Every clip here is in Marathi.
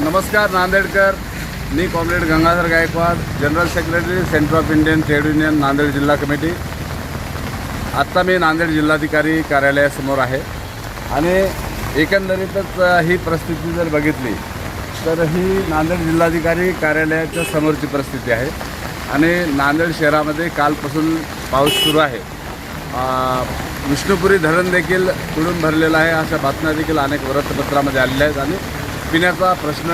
नमस्कार नांदेडकर. मी comrade Gangadhar Gaikwad general secretary centre of Indian trade union Nanded जिल्हा कमिटी. आत्ता मी नांदेड जिल्हाधिकारी कार्यालयासमोर आहे. आणि एकंदरीतच ही परिस्थिती जर बघितली तर ही नांदेड जिल्हाधिकारी कार्यालयाच्या समोरची परिस्थिती आहे. आणि नांदेड शहरामध्ये कालपासून पाऊस सुरू आहे. विष्णुपुरी धरण देखील तुडून भरलेलं आहे अशा बातम्या देखील अनेक वृत्तपत्रामध्ये आलेल्या आहेत. आणि पिण्याचा प्रश्न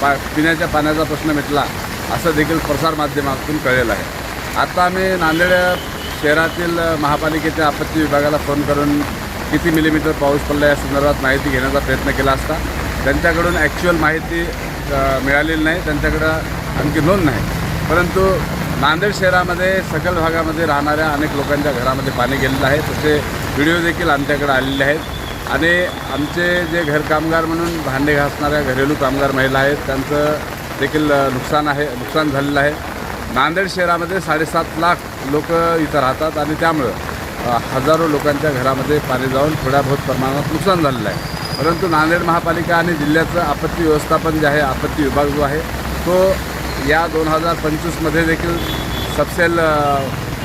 पा पिण्याच्या पाण्याचा प्रश्न मिटला असं देखील प्रसारमाध्यमातून कळलेलं आहे. आता आम्ही नांदेड शहरातील महापालिकेच्या आपत्ती विभागाला फोन करून किती मिलीमीटर पाऊस पडला या संदर्भात माहिती घेण्याचा प्रयत्न केला असता त्यांच्याकडून ॲक्च्युअल माहिती मिळालेली नाही त्यांच्याकडं आणखी नोंद नाही. परंतु नांदेड शहरामध्ये सकल भागामध्ये राहणाऱ्या अनेक लोकांच्या घरामध्ये पाणी गेलेलं आहे तसे व्हिडिओ देखील आमच्याकडे आलेले आहेत. आणि आमचे जे घर कामगार म्हणून भांडे घासणाऱ्या घरेलू कामगार महिला आहेत त्यांचं देखील नुकसान आहे नुकसान झालेलं आहे. नांदेड शहरामध्ये साडेसात लाख लोक इथं राहतात आणि त्यामुळं हजारो लोकांच्या घरामध्ये पाणी जाऊन थोड्या बहुत प्रमाणात नुकसान झालेलं आहे. परंतु नांदेड महापालिका आणि जिल्ह्याचं आपत्ती व्यवस्थापन जे आहे आपत्ती विभाग जो आहे तो या दोन हजार पंचवीसमध्ये देखील सबसेल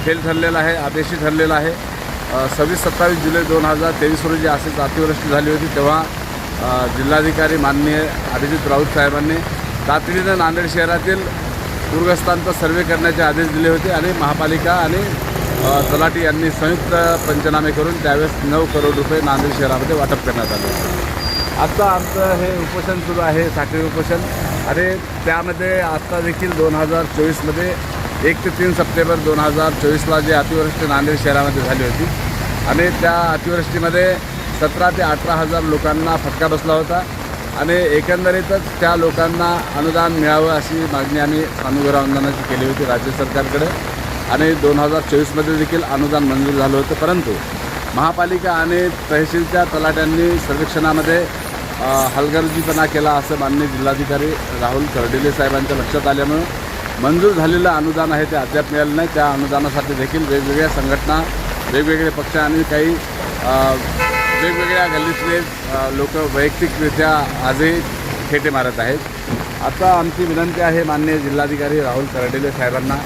फेल ठरलेला आहे आदेशी ठरलेला आहे. सव्वीस सत्तावीस जुलै दोन हजार तेवीस रोजी असेच अतिवृष्टी झाली होती तेव्हा जिल्हाधिकारी माननीय अभिजित राऊत साहेबांनी तातडीनं नांदेड शहरातील पूरग्रस्तांचा सर्वे करण्याचे आदेश दिले होते आणि महापालिका आणि तलाठी यांनी संयुक्त पंचनामे करून त्यावेळेस नऊ करोड रुपये नांदेड शहरामध्ये वाटप करण्यात आले होते. आत्ता आमचं हे उपोषण सुरू आहे साखळी उपोषण. आणि त्यामध्ये आत्ता देखील दोन हजार चोवीसमध्ये एक ते तीन सप्टेंबर दोन हजार चोवीसला जी अतिवृष्टी नांदेड शहरामध्ये झाली होती. आणि त्या अतिवृष्टीमध्ये सतरा ते अठरा हजार लोकांना फटका बसला होता. आणि एकंदरीतच त्या लोकांना अनुदान मिळावं अशी मागणी आम्ही अनुग्रह अनुदानाची केली होती राज्य सरकारकडे. आणि दोन हजार चोवीसमध्ये देखील अनुदान मंजूर झालं होतं. परंतु महापालिका आणि तहसीलच्या तलाट्यांनी सर्वेक्षणामध्ये हलगर्जीपणा केला असं मान्य जिल्हाधिकारी राहुल कर्डिले साहेबांच्या लक्षात आल्यामुळं मंजूर झालेलं अनुदान आहे ते अद्याप मिळालं नाही. त्या अनुदानासाठी देखील वेगवेगळ्या संघटना वेगवेगळे पक्ष आणि काही वेगवेगळ्या गल्लीतले लोक वैयक्तिकरित्या आजही खेटे मारत आहेत. आता आमची विनंती आहे माननीय जिल्हाधिकारी राहुल करडेले साहेबांना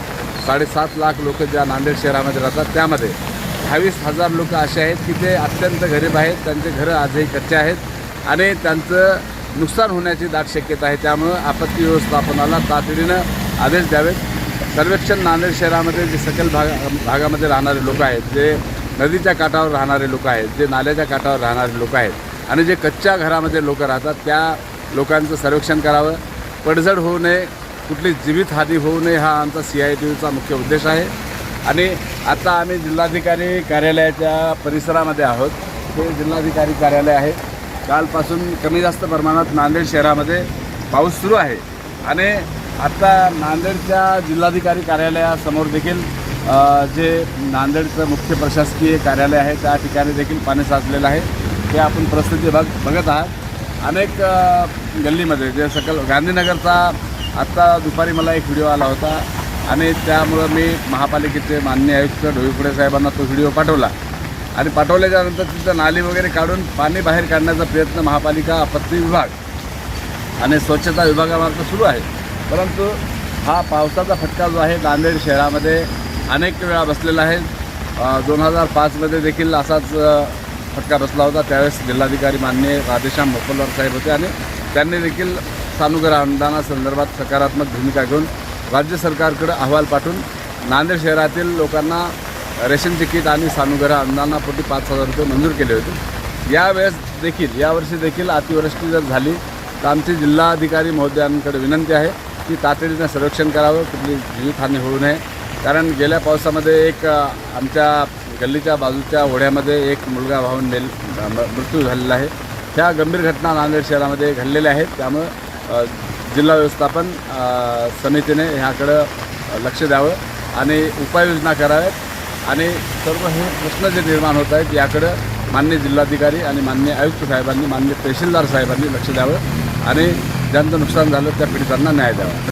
साडेसात लाख लोक ज्या नांदेड शहरामध्ये राहतात त्यामध्ये अठ्ठावीस हजार लोक असे आहेत की ते अत्यंत गरीब आहेत त्यांचे घरं आजही कच्चे आहेत आणि त्यांचं नुकसान होण्याची दाट शक्यता आहे. त्यामुळं आपत्ती व्यवस्थापनाला तातडीनं आदेश द्यावेत. सर्वेक्षण नांदेड शहरामध्ये जे सकल भाग भागामध्ये राहणारे लोक आहेत जे नदीच्या काठावर राहणारे लोक आहेत जे नाल्याच्या काठावर राहणारे लोक आहेत आणि जे कच्च्या घरामध्ये लोक राहतात त्या लोकांचं सर्वेक्षण करावं. पडझड होऊ नये कुठली जीवितहानी होऊ नये हा आमचा सी आय टी यूचा मुख्य उद्देश आहे. आणि आता आम्ही जिल्हाधिकारी कार्यालयाच्या परिसरामध्ये आहोत. हे जिल्हाधिकारी कार्यालय आहे. कालपासून कमी जास्त प्रमाणात नांदेड शहरामध्ये पाऊस सुरू आहे. आणि आता नांदेडच्या जिल्हाधिकारी कार्यालयासमोर देखील जे नांदेडचं मुख्य प्रशासकीय कार्यालय आहे त्या ठिकाणी देखील पाणी साचलेलं आहे. ते आपण परिस्थिती बघ बघत आहात. अनेक गल्लीमध्ये जे सकल गांधीनगरचा आत्ता दुपारी मला एक व्हिडिओ आला होता आणि त्यामुळं मी महापालिकेचे माननीय आयुक्त ढोईपुडे साहेबांना तो व्हिडिओ पाठवला. आणि पाठवल्याच्यानंतर तिथं नाली वगैरे काढून पाणी बाहेर काढण्याचा प्रयत्न महापालिका आपत्ती विभाग आणि स्वच्छता विभागामार्फत सुरू आहे. परंतु हा पावसाचा फटका जो आहे नांदेड शहरामध्ये अनेक वेळा बसलेला आहे. दोन हजार पाचमध्ये देखील असाच फटका बसला होता. त्यावेळेस जिल्हाधिकारी माननीय राधेश्याम मोपलवार साहेब होते आणि त्यांनी देखील सानुग्रह अनुदानासंदर्भात सकारात्मक भूमिका घेऊन राज्य सरकारकडे अहवाल पाठवून नांदेड शहरातील लोकांना रेशन तिकीट आणि सानुग्रह अनुदानापोटी पाच हजार रुपये मंजूर केले होते. यावेळेस देखील यावर्षी देखील अतिवृष्टी जर झाली तर आमची जिल्हाधिकारी महोदयांकडे विनंती आहे की तातडीनं संरक्षण करावं कुठली जीवितहानी होऊ नये. कारण गेल्या पावसामध्ये एक आमच्या गल्लीच्या बाजूच्या ओढ्यामध्ये एक मुलगा वाहून मेल म- मृत्यू झालेला आहे. ह्या गंभीर घटना नांदेड शहरामध्ये घडलेल्या आहेत. त्यामुळं जिल्हा व्यवस्थापन समितीने ह्याकडं लक्ष द्यावं आणि उपाययोजना कराव्यात. आणि सर्व हे प्रश्न जे निर्माण होत आहेत याकडं मान्य जिल्हाधिकारी आणि मान्य आयुक्त साहेबांनी मान्य तहसीलदार साहेबांनी लक्ष द्यावं. आणि ज्यांचं नुकसान झालं त्या पीडितांना न्याय द्यावा.